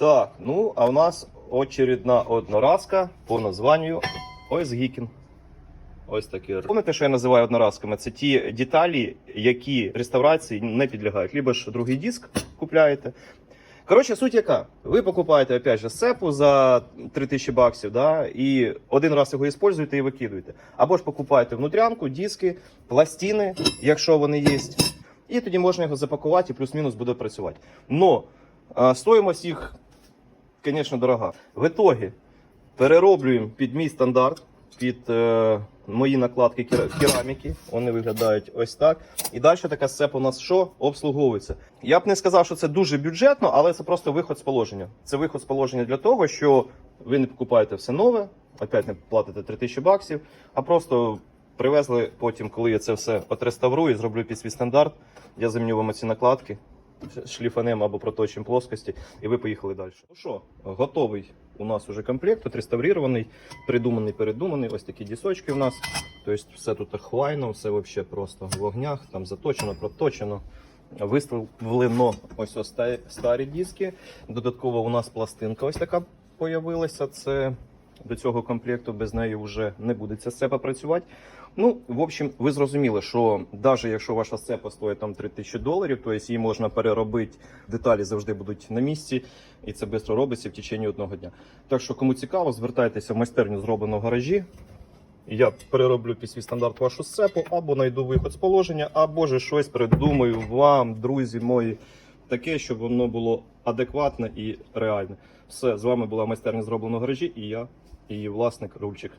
Так, ну а у нас очередна одноразка по названню ось Гікін. Ось такі. Пам'ятаєте, що я називаю одноразками? Це ті деталі, які реставрації не підлягають. Либо ж другий диск купляєте. Коротше, суть яка? Ви покупаєте опять же сепу за 3000 баксів, да, і один раз його використовуєте і викидуєте. Або ж покупаєте внутрянку, диски, пластини, якщо вони є. І тоді можна його запакувати і плюс-мінус буде працювати. Но стоїмость їх, звісно, дорога. В итогі перероблюємо під мій стандарт, під е, мої накладки кераміки. Вони виглядають ось так. І далі така сцепа у нас що? Обслуговується. Я б не сказав, що це дуже бюджетно, але це просто виход з положення. Це виход з положення для того, що ви не покупаєте все нове, опять не платите 3000 баксів, а просто привезли потім, коли я це все отреставрую, зроблю під свій стандарт, я заміню вам ці накладки шліфанем або проточим плоскості, і ви поїхали далі. Ну що, готовий у нас уже комплект, отреставрований, придуманий, передуманий. Ось такі дісочки у нас. Тобто все тут хвайно, все вообще просто в вогнях, там заточено, проточено. Виставлено ось ось ста- старі диски. Додатково у нас пластинка ось така появилася. Це до цього комплекту без неї вже не буде ця сцепа працювати. Ну, в общем, ви зрозуміли, що навіть якщо ваша сцепа стоїть там 3000 доларів, то її можна переробити, деталі завжди будуть на місці, і це швидко робиться в течение одного дня. Так що, кому цікаво, звертайтеся в майстерню зроблено в гаражі. Я перероблю свій стандарт вашу сцепу, або знайду виход з положення, або ж щось придумаю вам, друзі мої, таке, щоб воно було адекватне і реальне. Все, з вами була майстерня зроблено в гаражі, і я, її власник Рульчик.